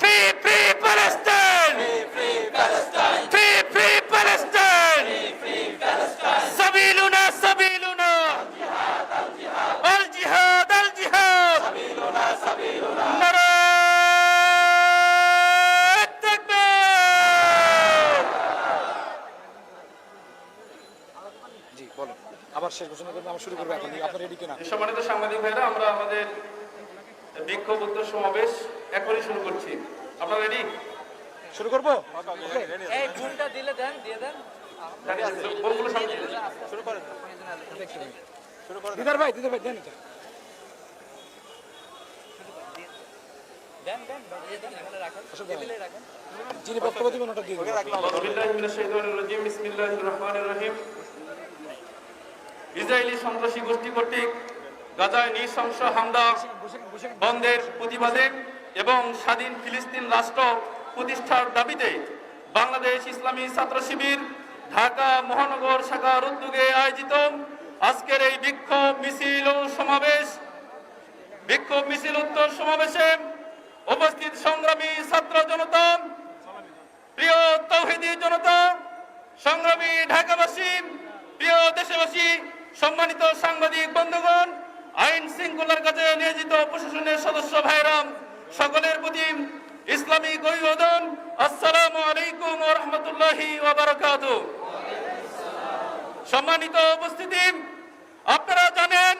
Free, free Palestine! Free, free Palestine! Free, free Palestine! Free, free Palestine! Sabiluna, Sabiluna! Al Jihad, Al Jihad! Sabiluna, Sabiluna! Nara! আবার শেষ ঘোষণা করবেন আমরা শুরু করব এখন আপনার রেডি কিনা সম্মানিত সাংবাদিক ভাইরা আমরা আমাদের বিক্ষোভ উত্তর সমাবেশ এখনই শুরু করছি আপনারা রেডি শুরু করব? এই ভুলটা দিলে দেন দিয়ে দেন। বলগুলো সামনে দিদার ভাই দিদার ভাই দেন এটা। দেন দেন দিয়ে দেন এখানে রাখেন। টেবিলে রাখেন। যিনি বক্তব্য দিবেন ওটা দিয়ে দেবেন। বিল্লাহি মিনাশ শাইতানির রাজিম বিসমিল্লাহির রহমানির রহিম। ইসরায়েলি সন্ত্রাসী গোষ্ঠী কর্তৃক গাজায় নৃশংস হামলা বন্ধের প্রতিবাদে এবং স্বাধীন ফিলিস্তিন রাষ্ট্র প্রতিষ্ঠার দাবিতে বাংলাদেশ ইসলামী ছাত্র শিবির ঢাকা মহানগর শাখার উদ্যোগে আয়োজিত আজকের এই বিক্ষোভ মিছিল ও সমাবেশ। বিক্ষোভ মিছিল উত্তর সমাবেশে উপস্থিত সংগ্রামী ছাত্র জনতা, প্রিয় তৌহিদি জনতা, সংগ্রামী ঢাকাবাসী, প্রিয় দেশবাসী, সম্মানিত সাংবাদিক বন্ধুগণ, আইন শৃঙ্খলার কাছে নিয়োজিত প্রশাসনের সদস্য ভাইরাম সকলের প্রতি ইসলামিক অভিবাদন আসসালামু আলাইকুম রাহমাতুল্লাহি সম্মানিত উপস্থিতি, আপনারা জানেন,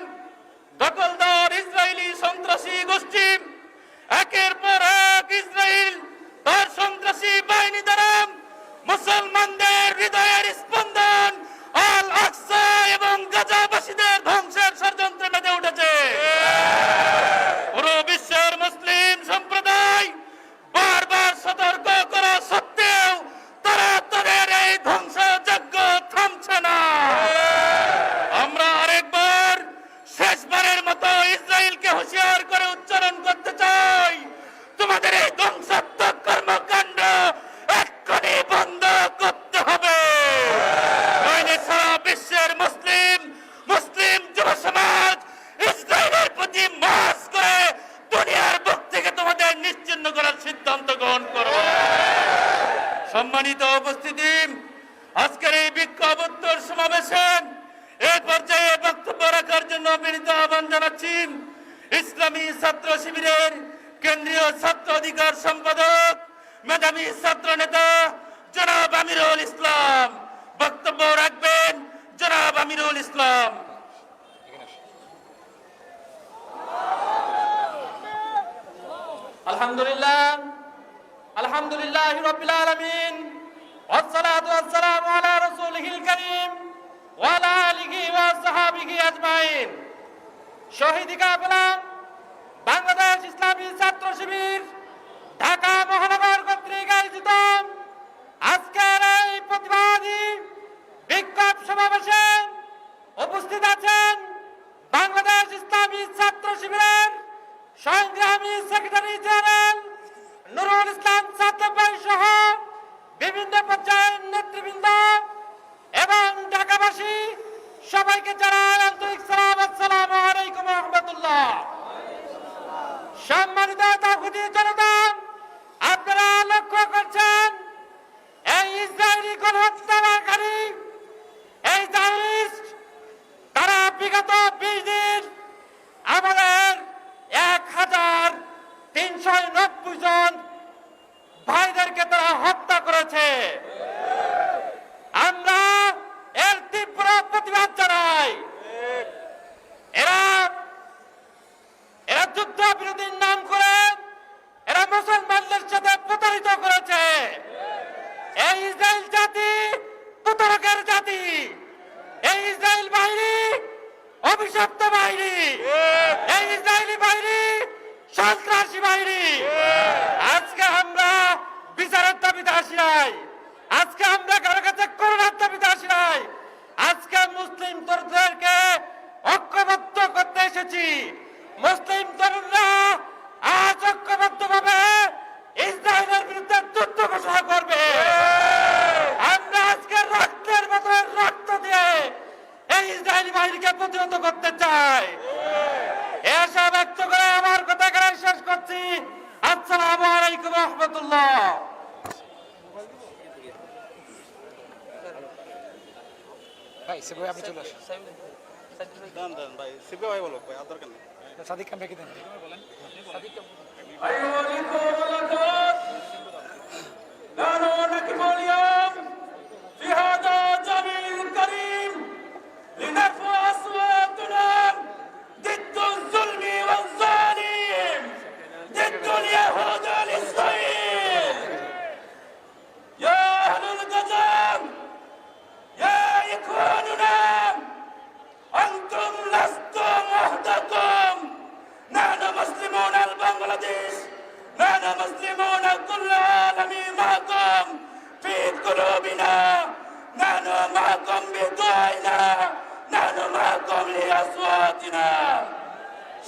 দখলদার ইসরায়েলি সন্ত্রাসী গোষ্ঠী একের পর এক ইসরায়েল তার সন্ত্রাসী বাহিনী দ্বারা মুসলমানদের হৃদয়ের স্পন্দন আল আকসা এবং গাজাবাসীদের ধ্বংসের ষড়যন্ত্রে মেতে উঠেছে। তোমাদের এই ধ্বংসাত্মক কর্মকাণ্ড এক্ষুনি বন্ধ করতে হবে। সারা বিশ্বের মুসলিম মুসলিম যুব সমাজ ইসরায়েলের প্রতি মাস করে দুনিয়ার বুক থেকে তোমাদের নিশ্চিন্ন করার সিদ্ধান্ত গ্রহণ করো। সম্মানিত উপস্থিতি, আজকের এই বিক্ষোভ উত্তর সমাবেশে এই পর্যায়ে বক্তব্য রাখার জন্য বিনীত আহ্বান জানাচ্ছি ইসলামী ছাত্র শিবিরের ছাত্র অধিকার সম্পাদক মেধাবী ছাত্র নেতা জনাব আমিরুল ইসলাম। বক্তব্য রাখবেন জনাব আমিরুল ইসলাম। ভাইদেরকে তারা হত্যা করেছে আমরা এর তীব্র প্রতিবাদ জানাই এরা এরা যুদ্ধ বিরোধীর নাম করে এরা মুসলমানদের সাথে প্রতারিত করেছে এই ইসরায়েল জাতি প্রতারকের জাতি এই ইসরায়েল বাহিনী অভিশপ্ত বাহিনী এই ইসরায়েলি বাহিনী সন্ত্রাসী বাহিনী আজকে আমরা বিচারের দাবিতে আসি নাই আজকে আমরা কারও কাছে করোনার দাবিতে আসি নাই আজকে মুসলিম তরুণদেরকে ঐক্যবদ্ধ করতে এসেছি মুসলিম তরুণরা আজ ঐক্যবদ্ধ ভাবে ইসরায়েলের বিরুদ্ধে যুদ্ধ ঘোষণা করবে আমরা আজকে রক্তের বদলে রক্ত দিয়ে এই ইসরায়েলি বাহিনীকে প্রতিহত করতে চাই এসব ব্যক্ত করে আমার কথা এখানে শেষ করছি আসসালামু আলাইকুম রহমতুল্লাহ সিপে ভাই আপনি চলে আসেন দান দান ভাই সিপে ভাই বলো ভাই আর দরকার নেই। সাদিক কামড়ে কি দেন। বলেন। সাদিক কামড়ে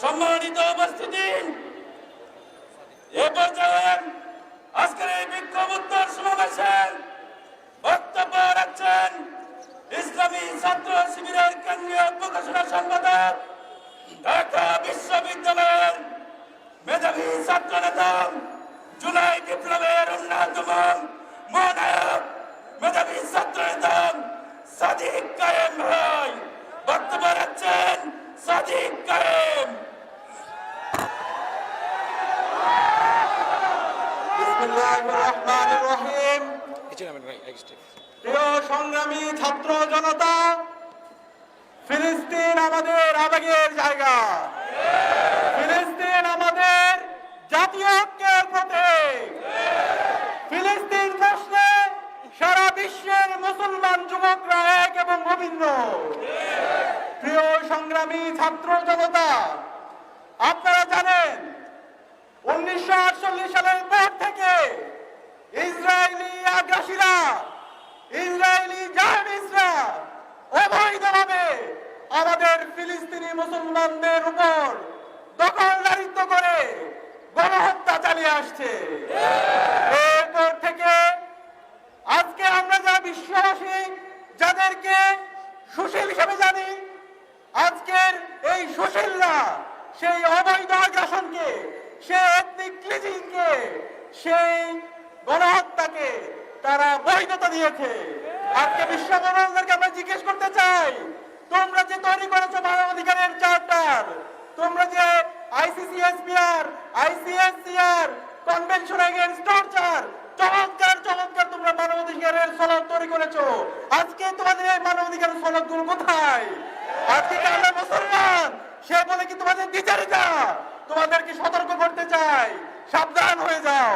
সম্মানিত উপস্থিতি। এ আজকের এই বিক্ষোভ উত্তর সমাবেশের বক্তব্য রাখছেন ইসলামী ছাত্র শিবিরের কেন্দ্রীয় প্রকাশনা সম্পাদক ঢাকা বিশ্ববিদ্যালয়ের মেধাবী ছাত্র নেতা, জুলাই বিপ্লবের অন্যতম মহানায়ক, মেধাবী ছাত্র নেতা সাদিক কায়েম ভাই। বক্তব্য রাখছেন সাদিক কায়েম সংগ্রামী ছাত্র জনতা, ফিলিস্তিন আমাদের আবেগের জায়গা। ফিলিস্তিন আমাদের জাতীয় ঐক্যের প্রতীক। ফিলিস্তিন প্রশ্নে সারা বিশ্বের মুসলমান যুবকরা এক এবং অভিন্ন। প্রিয় সংগ্রামী ছাত্র জনতা, আপনারা জানেন, উনিশশো আটচল্লিশ সালের পর থেকে ইসরায়েলি আগ্রাসীরা, ইসরায়েলি জাহানিসরা অবৈধভাবে আমাদের ফিলিস্তিনি মুসলমানদের উপর দখলদারিত্ব করে গণহত্যা চালিয়ে আসছে। এরপর থেকে আজকে আমরা যারা বিশ্ববাসী, যাদেরকে সুশীল হিসেবে জানি, আজকের এই সুশীলরা, সেই অবৈধ আগ্রাসনকে, সেই এথনিক ক্লিজিংকে সেই গণহত্যাকে তারা বৈধতা দিয়েছে। আজকে বিশ্ব মানবদেরকে আমরা জিজ্ঞেস করতে চাই, তোমরা যে তৈরি করেছ চার্টার, তোমরা যে আইসিএসসিআর কনভেনশন এগেইনস্ট টর্চার চমৎকার চমৎকার তোমরা তৈরি করেছ। আজকে তোমাদের এই কোথায়? আজকে আমরা মুসলমান? সে বলে কি তোমাদের দ্বিচারিতা তোমাদেরকে সতর্ক করতে চাই? সাবধান হয়ে যাও।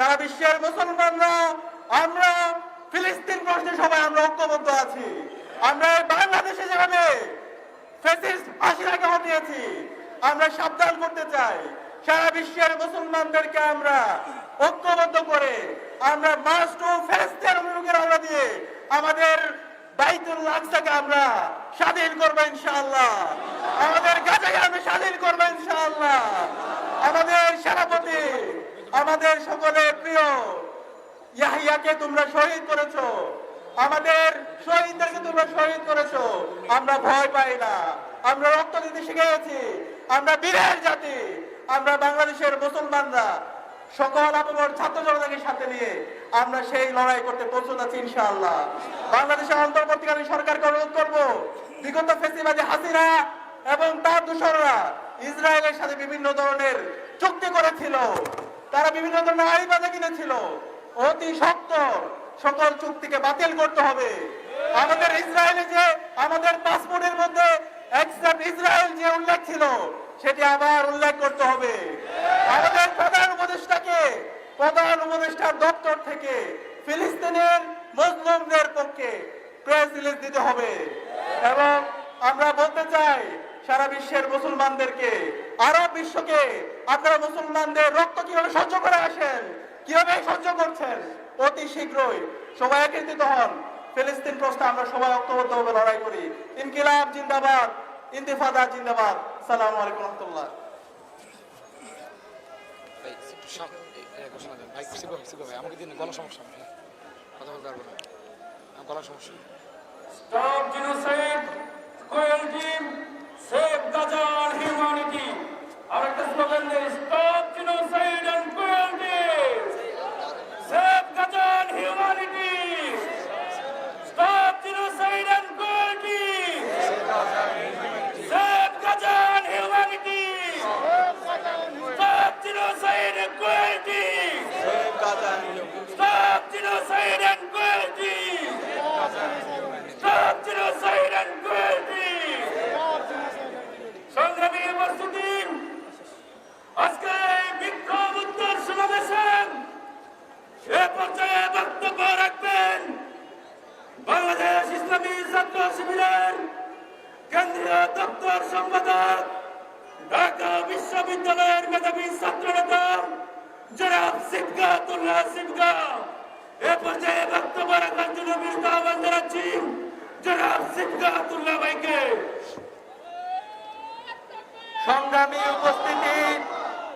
সারা বিশ্বের মুসলমানরা, আমরা ফিলিস্তিন প্রশ্নে সবাই আমরা ঐক্যবদ্ধ আছি। আমরা বাংলাদেশে হটিয়েছি, আমরা সাবধান করতে চাই। সারা বিশ্বের মুসলমানদেরকে আমরা ঐক্যবদ্ধ করে, আমরা মাস টু ফেরেস্তের আমরা দিয়ে আমাদের বাইতুল আকসাকে আমরা স্বাধীন করব ইনশাআল্লাহ। আমাদের গাজাকে আমরা স্বাধীন করব ইনশাআল্লাহ। আমাদের সেনাপতি আমাদের সকলের প্রিয় তোমরা শহীদ করেছ। আমাদের শহীদদেরকে তোমরা শহীদ করেছ। আমরা ভয় পাই না। আমরা রক্ত দিতে শিখে গেছি আমরা বীরের জাতি। আমরা বাংলাদেশের মুসলমানরা সকল আপনার ছাত্র জনতাকে সাথে নিয়ে আমরা সেই লড়াই করতে প্রস্তুত আছি ইনশাআল্লাহ। বাংলাদেশের অন্তর্বর্তীকালীন সরকারকে অনুরোধ করব, বিগত ফেসিবাদী হাসিনা এবং তার দূষণরা ইসরায়েলের সাথে বিভিন্ন ধরনের চুক্তি করেছিল। তারা বিভিন্ন ধরনের আইন বাজা কিনেছিল। অতি শক্ত সকল চুক্তিকে বাতিল করতে হবে। আমাদের ইসরায়েলে যে, আমাদের পাসপোর্টের মধ্যে এক্সেপ্ট ইসরায়েল যে উল্লেখ ছিল, সেটি আবার উল্লেখ করতে হবে। আমাদের প্রধান উপদেষ্টাকে, প্রধান উপদেষ্টার দপ্তর থেকে ফিলিস্তিনের মুসলিমদের পক্ষে প্রেস রিলিজ দিতে হবে। এবং আমরা বলতে চাই সারা বিশ্বের মুসলমানদেরকে আরব বিশ্বকে আপনারা মুসলমানদের রক্ত কীভাবে সহ্য করে আসেন কীভাবে সহ্য করছেন? অতি শীঘ্রই সবাই একত্রিত হন। ফিলিস্তিন প্রশ্নে আমরা সবাই ঐক্যবদ্ধভাবে লড়াই করি। ইনকিলাব জিন্দাবাদ ইন্তিফাদা জিন্দাবাদ। সালাম আলাইকুম রহমতুল্লাহ। আমাকে দিন গলা সমস্যা কথা বলতে পারব না। গলার সমস্যা। Save Gaza and humanity. আরেকটা স্লোগান দেই stop genocide and cruelty. Save Gaza and humanity. Stop genocide and cruelty. Save Gaza and humanity. Stop genocide and cruelty. Stop genocide and cruelty. Stop genocide and cruelty! সংগ্রামী উপস্থিতি আজকে এই বিক্ষোভ উত্তর সমাবেশে এ পর্যায়ে বক্তব্য রাখবেন বাংলাদেশ ইসলামী ছাত্র শিবিরের কেন্দ্রীয় দপ্তর সম্পাদক ঢাকা ঢাকা বিশ্ববিদ্যালয়ের মেধাবী ছাত্র নেতা জনাব সিবগাতুল্লাহ সিবগা এ পর্যায়ে বক্তব্য রাখার জন্য বিরত আহ্বান জানাচ্ছি জনাব সিবগাতুল্লাহ ভাইকে সংগ্রামী উপস্থিতি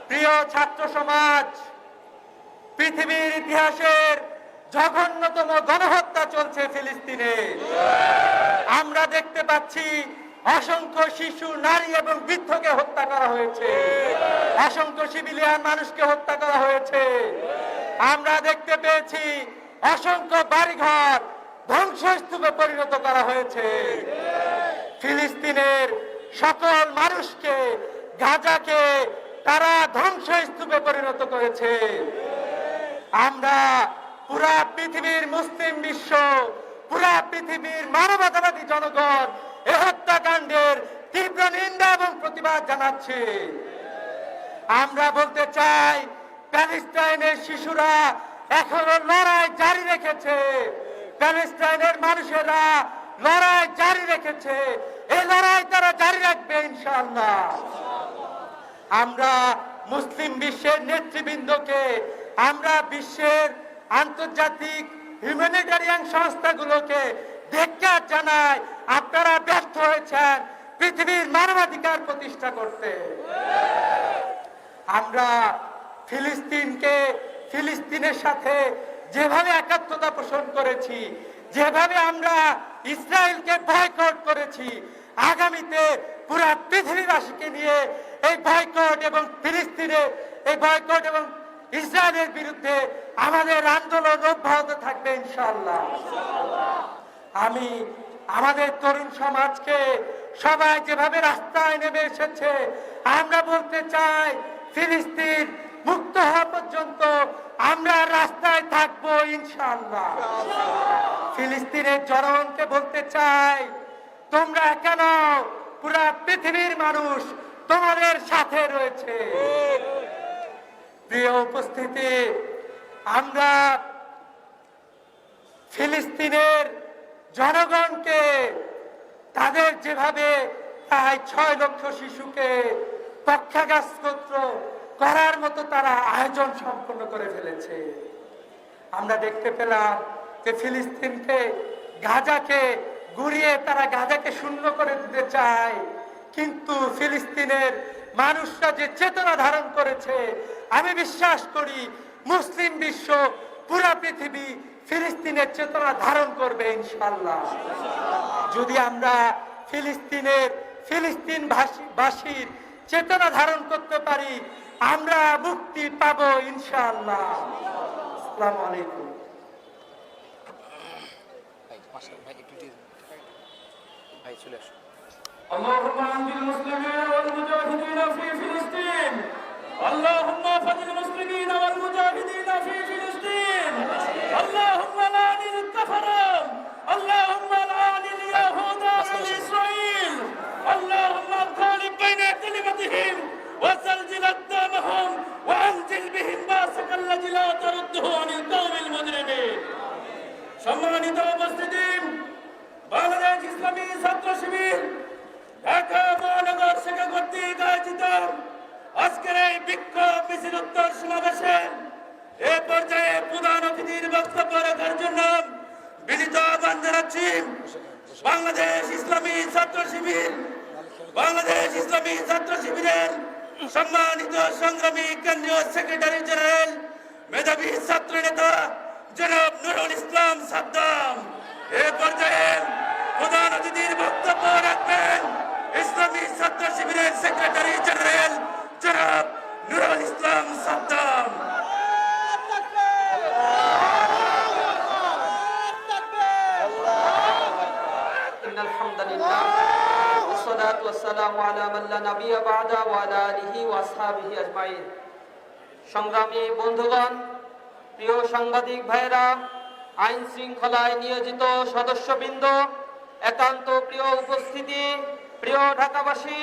প্রিয় ছাত্র সমাজ পৃথিবীর ইতিহাসের জঘন্যতম গণহত্যা চলছে ফিলিস্তিনে আমরা দেখতে পাচ্ছি অসংখ্য শিশু নারী এবং বৃদ্ধকে হত্যা করা হয়েছে অসংখ্য সিভিলিয়ান মানুষকে হত্যা করা হয়েছে। আমরা দেখতে পেয়েছি অসংখ্য বাড়িঘর ধ্বংসস্তূপে পরিণত করা হয়েছে। ফিলিস্তিনের সকল মানুষকে গাজাকে তারা ধ্বংসস্তূপে পরিণত করেছে। আমরা পুরা পৃথিবীর মুসলিম বিশ্ব, পুরা পৃথিবীর মানবতাবাদী জনগণ এ হত্যাকাণ্ডের তীব্র নিন্দা এবং প্রতিবাদ জানাচ্ছে। আমরা বলতে চাই, প্যালেস্টাইনের শিশুরা এখনও লড়াই জারি রেখেছে। প্যালেস্টাইনের মানুষেরা লড়াই জারি রেখেছে। এই লড়াই তারা জারি রাখবে ইনশাআল্লাহ। আমরা মুসলিম বিশ্বের নেতৃবৃন্দকে, আমরা বিশ্বের আন্তর্জাতিক হিউম্যানিটারিয়ান সংস্থাগুলোকে ধিক্কার জানাই, আপনারা ব্যর্থ হয়েছেন পৃথিবীর মানবাধিকার প্রতিষ্ঠা করতে। আমরা ফিলিস্তিনকে, ফিলিস্তিনের সাথে যেভাবে একাত্মতা পোষণ করেছি, যেভাবে আমরা ইসরায়েলকে বয়কট করেছি, আগামীতে পুরা পৃথিবীবাসীকে নিয়ে এই বয়কট এবং ফিলিস্তিনে এই বয়কট এবং ইসরায়েলের বিরুদ্ধে আমাদের আন্দোলন অব্যাহত থাকবে ইনশাল্লাহ আমি আমাদের তরুণ সমাজকে সবাই যেভাবে রাস্তায় নেমে এসেছে, আমরা বলতে চাই ফিলিস্তিন মুক্ত হওয়া পর্যন্ত আমরা রাস্তায় থাকব ইনশাআল্লাহ। ফিলিস্তিনের জনগণকে বলতে চাই, তোমরা কেন পুরা পৃথিবীর মানুষ তোমাদের সাথে রয়েছে? প্রিয় উপস্থিতি, আমরা ফিলিস্তিনের জনগণকে তাদের যেভাবে প্রায় ছয় লক্ষ শিশুকে পক্ষাঘাত করার মতো তারা আয়োজন সম্পন্ন করে ফেলেছে। আমরা দেখতে পেলাম যে ফিলিস্তিনকে গাজাকে গুড়িয়ে তারা গাজাকে শূন্য করে দিতে চায়, কিন্তু ফিলিস্তিনের মানুষরা যে চেতনা ধারণ করেছে, আমি বিশ্বাস করি মুসলিম বিশ্ব পুরা পৃথিবী ফিলিস্তিনের চেতনা ধারণ করবে ইনশাল্লাহ যদি আমরা ফিলিস্তিনের ফিলিস্তিন ভাষী বাসীর চেতনা ধারণ করতে পারি আমরা মুক্তি পাবো ইনশাআল্লাহ আসসালামু আলাইকুম ভাই মাস্টার ভাই একটু দিয়ে দিন। ভাই চলে আসো اللهم انجل المسلمين والمجاهدين في فلسطين اللهم فد المسلمين والمجاهدين في فلسطين اللهم لعن الكفر اللهم لعن اليهود والاسرائيل اللهم خالف بين كلمتهم وزلزل اقدامهم وانزل بهم باسك الذي لا ترده عن القوم المجرمين সম্মানিত উপস্থিতি বাংলাদেশ ইসলামী ছাত্র শিবির সম্মানিত সংগ্রামী কেন্দ্রীয় সেক্রেটারি জেনারেল মেধাবী ছাত্র নেতা জনাব নুরুল ইসলাম সাদ্দাম এ পর্যায়ে প্রধান অতিথির বক্তব্য রাখবেন ইসলামী ছাত্র শিবিরের সেক্রেটারি জেনারেল জনাব নুরুল ইসলাম সাদ্দাম إن الحمد لله والصلاة والسلام على من لا نبي بعد وعلى آله وأصحابه أجمعين সংগ্রামী বন্ধুগণ প্রিয় সাংবাদিক ভাইরা আইন শৃঙ্খলায় নিয়োজিত সদস্যবৃন্দ একান্ত প্রিয় উপস্থিতি প্রিয় ঢাকাবাসী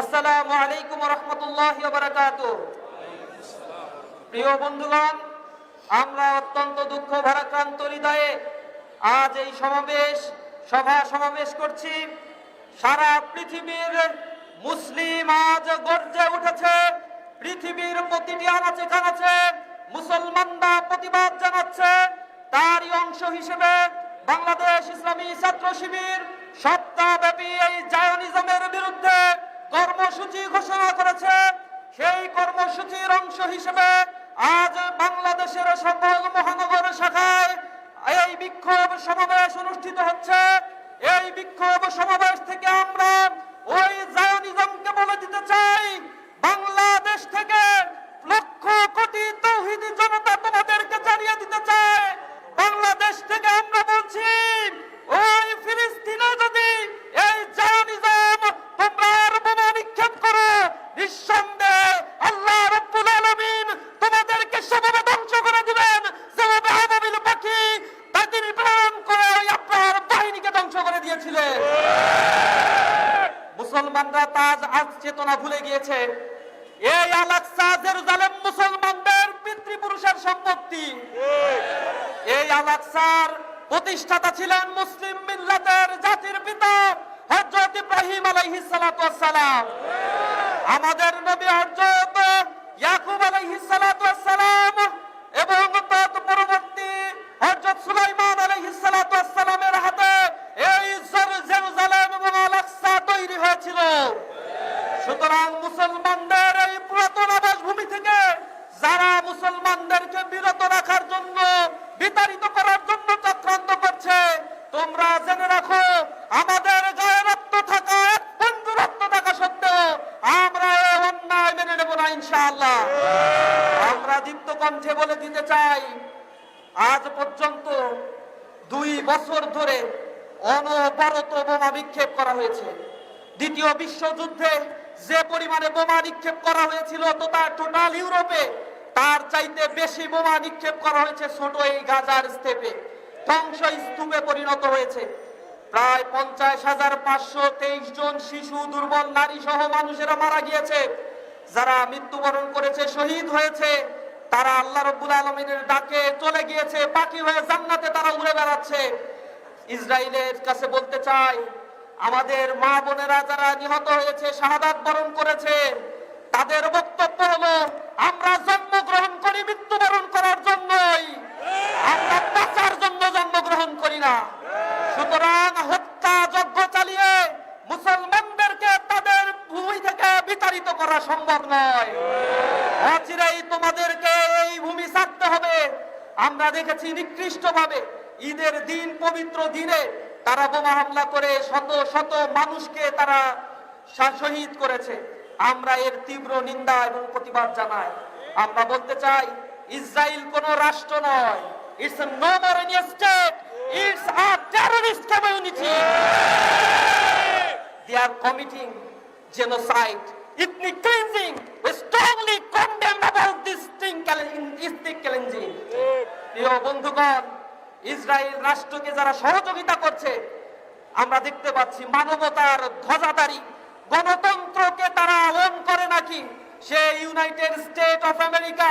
আসসালামু আলাইকুম রহমতুল্লাহ বারাকাতুহ প্রিয় বন্ধুগণ আমরা অত্যন্ত দুঃখ ভারাক্রান্ত হৃদয়ে আজ এই সমাবেশ সভা সমাবেশ করছি সারা পৃথিবীর মুসলিম আজ গর্জে উঠেছে। পৃথিবীর প্রতিটি আনাচে কানাচে মুসলমানরা প্রতিবাদ জানাচ্ছে। তারই অংশ হিসেবে বাংলাদেশ ইসলামী ছাত্র শিবির সপ্তাহব্যাপী এই জায়নিজমের বিরুদ্ধে কর্মসূচি ঘোষণা করেছে। সেই কর্মসূচির অংশ হিসেবে আজ বাংলাদেশের সকল মহানগর শাখায় এই বিক্ষোভ সমাবেশ অনুষ্ঠিত হচ্ছে। এই বিক্ষোভ সমাবেশ থেকে আমরা ওই জায়নিজমকে বলে দিতে চাই বাংলাদেশ থেকে লক্ষ কোটি তৌহিদি জনতা তোমাদেরকে জানিয়ে দিতে চায় বাংলাদেশ থেকে আমরা বলছি ওই ফিলিস্তিনে যদি এই জায়নিজম তোমরা আর বোমা নিক্ষেপ করো নিঃসন্দেহে আল্লাহ রব্বুল আলামিন তোমাদেরকে সেভাবে ধ্বংস করে দিবেন যেভাবে আবাবিল পাখি তা তিনি প্রেরণ করে ওই আপনার বাহিনীকে ধ্বংস করে দিয়েছিলেন মুসলমানরা তাজ আজ চেতনা ভুলে গিয়েছে এই আলাকসা জেরুজালেম মুসলমানদের পিতৃপুরুষের সম্পত্তি এই আলাকসার প্রতিষ্ঠাতা ছিলেন মুসলিম মিল্লাতের জাতির পিতা হযরত ইব্রাহিম আলাইহিস সালাতু সালাম। আমাদের নবী হযরত ইয়াকুব আলাইহিস সালাতু সালাম এবং তৎ পরবর্তী হযরত সুলাইমান আলাইহিস সালাতু সালামের হাতে এই জেরু- জেরুজালেম এবং আলাকসা তৈরি হয়েছিল। সুতরাং মুসলমানদের এই পুরাতন আবাসভূমি থেকে যারা মুসলমানদেরকে বিরত রাখার জন্য বিতাড়িত করার জন্য চক্রান্ত করছে। তোমরা জেনে রাখো, আমাদের গায়ে রক্ত থাকা এক বন্ধু রক্ত থাকা সত্ত্বেও আমরা অন্যায় মেনে নেব না ইনশাআল্লাহ। আমরা দীপ্ত কণ্ঠে বলে দিতে চাই, আজ পর্যন্ত দুই বছর ধরে অনবরত বোমা বিক্ষেপ করা হয়েছে। দ্বিতীয় বিশ্বযুদ্ধে যে পরিমাণে বোমা নিক্ষেপ করা হয়েছিল তো তার টোটাল ইউরোপে তার চাইতে বেশি বোমা নিক্ষেপ করা হয়েছে ছোট এই গাজার স্টেপে ধ্বংস স্তূপে পরিণত হয়েছে। প্রায় পঞ্চাশ হাজার পাঁচশো তেইশ জন শিশু, দুর্বল নারী সহ মানুষেরা মারা গিয়েছে। যারা মৃত্যুবরণ করেছে, শহীদ হয়েছে, তারা আল্লাহ রব্বুল আলমিনের ডাকে চলে গিয়েছে বাকি হয়ে জান্নাতে তারা উড়ে বেড়াচ্ছে। ইসরায়েলের কাছে বলতে চাই, আমাদের মা বোনেরা যারা নিহত হয়েছে, শাহাদাত বরণ করেছে তাদের বক্তব্য হলো, আমরা জন্মগ্রহণ করি মৃত্যুবরণ করার জন্যই। আমরা বাঁচার জন্য জন্মগ্রহণ করি না। সুতরাং হত্যা যজ্ঞ চালিয়ে মুসলমানদেরকে তাদের ভূমি থেকে বিতাড়িত করা সম্ভব নয়। তোমাদেরকে এই ভূমি ছাড়তে হবে। আমরা দেখেছি নিকৃষ্ট ভাবে ঈদের দিন, পবিত্র দিনে তারা বোমা হামলা করে শত শত মানুষকে তারা শহীদ করেছে। আমরা এর তীব্র নিন্দা এবং প্রতিবাদ জানাই। আমরা বলতে চাই ইসরায়েল কোন রাষ্ট্র নয়। ইটস ইটস বন্ধুগণ ইসরায়েল রাষ্ট্রকে যারা সহযোগিতা করছে, আমরা দেখতে পাচ্ছি মানবতার ধ্বজাধারী। গণতন্ত্রকে তারা ওন করে নাকি? সে ইউনাইটেড স্টেট অফ আমেরিকা,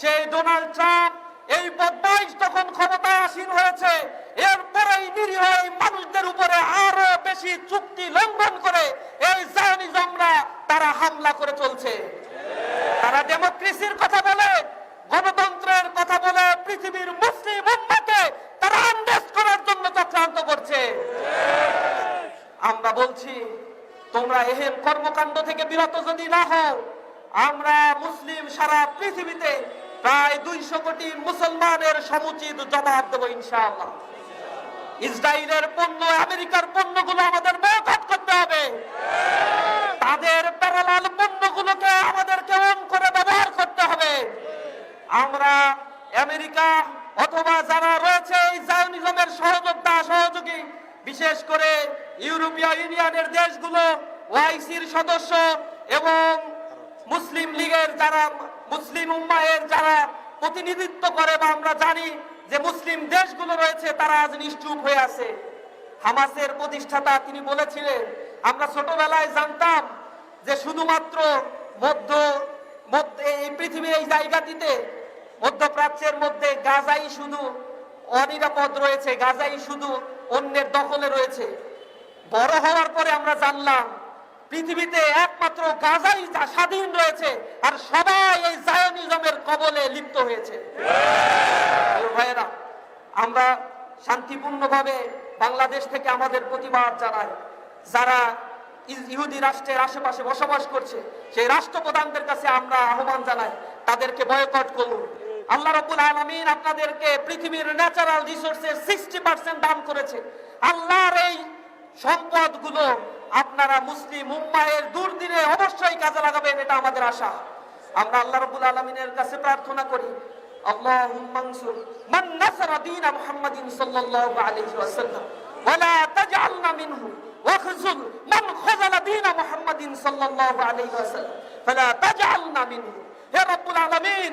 সেই ডোনাল্ড ট্রাম্প এই বদমাইশ তখন ক্ষমতায় আসীন হয়েছে, এরপরেই নিরীহ এই মানুষদের উপরে আরও বেশি চুক্তি লঙ্ঘন করে এই জায়নিজমরা তারা হামলা করে চলছে। তারা ডেমোক্রেসির কথা বলে, গণতন্ত্রের কথা বলে, পৃথিবীর মুসলিম উম্মাকে তারা আন্দেশ করার জন্য চক্রান্ত করছে। আমরা বলছি তোমরা এহেন কর্মকাণ্ড থেকে বিরত যদি না হও, আমরা মুসলিম সারা পৃথিবীতে প্রায় দুইশো কোটি মুসলমানের সমুচিত জবাব দেবো ইনশাআল্লাহ। ইসরায়েলের পণ্য, আমেরিকার পণ্যগুলো আমাদের বয়কট করতে হবে। তাদের প্যারালাল পণ্যগুলোকে আমাদেরকে অন করে ব্যবহার করতে হবে। আমরা আমেরিকা অথবা যারা রয়েছে এই জায়নিজমের সহযোদ্ধা, সহযোগী, বিশেষ করে ইউরোপীয় ইউনিয়নের দেশগুলো ওআইসির সদস্য এবং মুসলিম লীগের যারা, মুসলিম উম্মায়ের যারা প্রতিনিধিত্ব করে বা আমরা জানি যে মুসলিম দেশগুলো রয়েছে, তারা আজ নিশ্চুপ হয়ে আছে। হামাসের প্রতিষ্ঠাতা তিনি বলেছিলেন, আমরা ছোটবেলায় জানতাম যে শুধুমাত্র মধ্য, মধ্যে, এই পৃথিবীর এই জায়গাটিতে মধ্যপ্রাচ্যের মধ্যে গাজাই শুধু অনিরাপদ রয়েছে, গাজাই শুধু অন্যের দখলে রয়েছে। বড় হওয়ার পরে আমরা জানলাম, পৃথিবীতে একমাত্র গাজাই স্বাধীন রয়েছে আর সবাই এই জায়নিজমের কবলে লিপ্ত হয়েছে। ভাইয়েরা, আমরা শান্তিপূর্ণভাবে বাংলাদেশ থেকে আমাদের প্রতিবাদ জানাই। যারা ইহুদি রাষ্ট্রের আশেপাশে বসবাস করছে, সেই রাষ্ট্রপ্রধানদের কাছে আমরা আহ্বান জানাই, তাদেরকে বয়কট করুন। আল্লাহ রাব্বুল আলামিন আপনাদেরকে পৃথিবীর ন্যাচারাল রিসোর্সের সিক্সটি পার্সেন্ট দান করেছে। আল্লাহর এই সম্পদগুলো আপনারা মুসলিম উম্মায়ের দূর দিনে অবশ্যই কাজে লাগাবেন, এটা আমাদের আশা। আমরা আল্লাহ রাব্বুল আলামিনের কাছে প্রার্থনা করি, আল্লাহুম্মা নসুর মান নাসার দীন মুহাম্মাদিন সাল্লাল্লাহু আলাইহি ওয়াসাল্লাম ওয়ালা তাজআলনা মিনহু ওয়াখযুল মান খযাল দীন মুহাম্মাদিন সাল্লাল্লাহু আলাইহি ওয়াসাল্লাম, ফালা তাজআলনা মিনহু। হে রাব্বুল আলামিন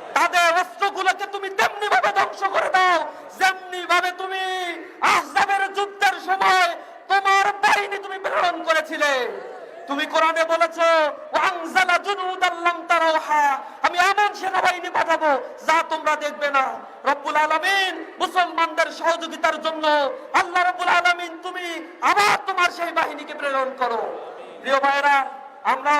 তাদের অস্ত্রগুলোকে তুমি তেমনি ভাবে ধ্বংস করে দাও। যেমনি ভাবে তুমি আহজাবের যুদ্ধের সময় তোমার বাহিনী তুমি প্রেরণ করেছিলে। তুমি কোরআনে বলেছ ওয়াংজালা জুনুদান লাম তারাওহা আমি এমন সেনাবাহিনী পাঠাবো যা তোমরা দেখবে না। রব্বুল আলামিন মুসলমানদের সহযোগিতার জন্য আল্লাহ রব্বুল আলামিন তুমি আবার তোমার সেই বাহিনীকে প্রেরণ করো। প্রিয় ভাইরা আমরা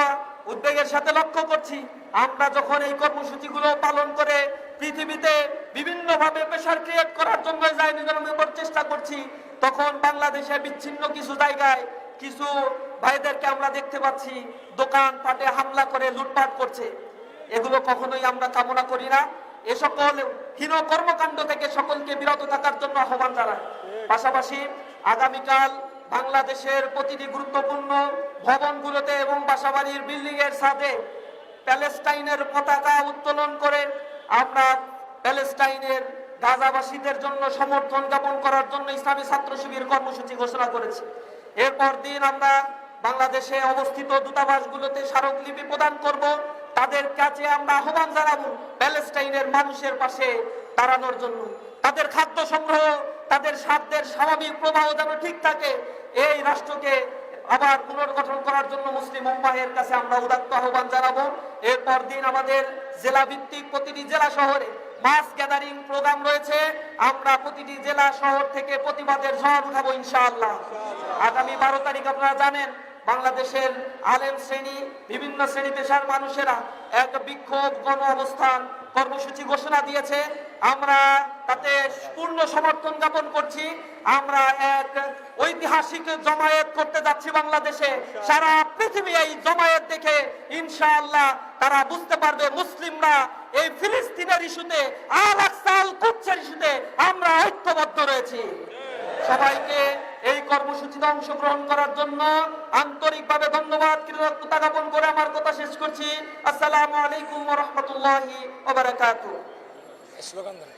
উদ্বেগের সাথে লক্ষ্য করছি। আমরা যখন এই কর্মসূচিগুলো পালন করে পৃথিবীতে বিভিন্ন ভাবে প্রেশার ক্রিয়েট করার জন্য জায়নিজমের চেষ্টা করছি, তখন বাংলাদেশে বিচ্ছিন্ন কিছু জায়গায় কিছু ভাইদেরকে আমরা দেখতে পাচ্ছি দোকান পাটে হামলা করে লুটপাট করছে। এগুলো কখনোই আমরা কামনা করি না। এ সকল হীন কর্মকাণ্ড থেকে সকলকে বিরত থাকার জন্য আহ্বান জানাই। পাশাপাশি আগামীকাল বাংলাদেশের প্রতিটি গুরুত্বপূর্ণ ভবনগুলোতে এবং বাসাবাড়ির বিল্ডিং এর সাথে প্যালেস্টাইনের পতাকা উত্তোলন করে আমরা প্যালেস্টাইনের গাজাবাসীদের জন্য সমর্থন জ্ঞাপন করার জন্য ইসলামী ছাত্র শিবির কর্মসূচি ঘোষণা করেছি। এরপর দিন আমরা বাংলাদেশে অবস্থিত দূতাবাসগুলোতে স্মারকলিপি প্রদান করব। তাদের কাছে আমরা আহ্বান জানাব প্যালেস্টাইনের মানুষের পাশে দাঁড়ানোর জন্য। তাদের খাদ্য সংগ্রহ, তাদের সাধ্যের স্বাভাবিক প্রবাহ যেন ঠিক থাকে, এই রাষ্ট্রকে আবার পুনর্গঠন করার জন্য মুসলিম উম্মাহের কাছে আমরা উদাত্ত আহ্বান জানাব। এরপর দিন আমাদের জেলা ভিত্তিক প্রতিটি জেলা শহরে মাস গ্যাদারিং প্রোগ্রাম রয়েছে। আমরা প্রতিটি জেলা শহর থেকে প্রতিবাদের ঝড় উঠাবো ইনশাআল্লাহ। আগামী বারো তারিখ আপনারা জানেন, বাংলাদেশের আলেম শ্রেণি, বিভিন্ন শ্রেণি পেশার মানুষেরা এক বিক্ষোভ গণ অবস্থান কর্মসূচি ঘোষণা দিয়েছে। আমরা তাতে পূর্ণ সমর্থন জ্ঞাপন করছি। আমরা এক ঐতিহাসিক জমায়েত করতে যাচ্ছি বাংলাদেশে। সারা পৃথিবী এই জমায়েত দেখে ইনশাআল্লাহ তারা বুঝতে পারবে মুসলিমরা এই ফিলিস্তিনের ইস্যুতে, আল কুচ্ছের ইস্যুতে আমরা ঐক্যবদ্ধ রয়েছি। সবাইকে এই কর্মসূচিতে অংশগ্রহণ করার জন্য আন্তরিকভাবে ধন্যবাদ, কৃতজ্ঞতা জ্ঞাপন করে আমার কথা শেষ করছি। আসসালামু আলাইকুম রাহমাতুল্লাহি স্লোগান দেন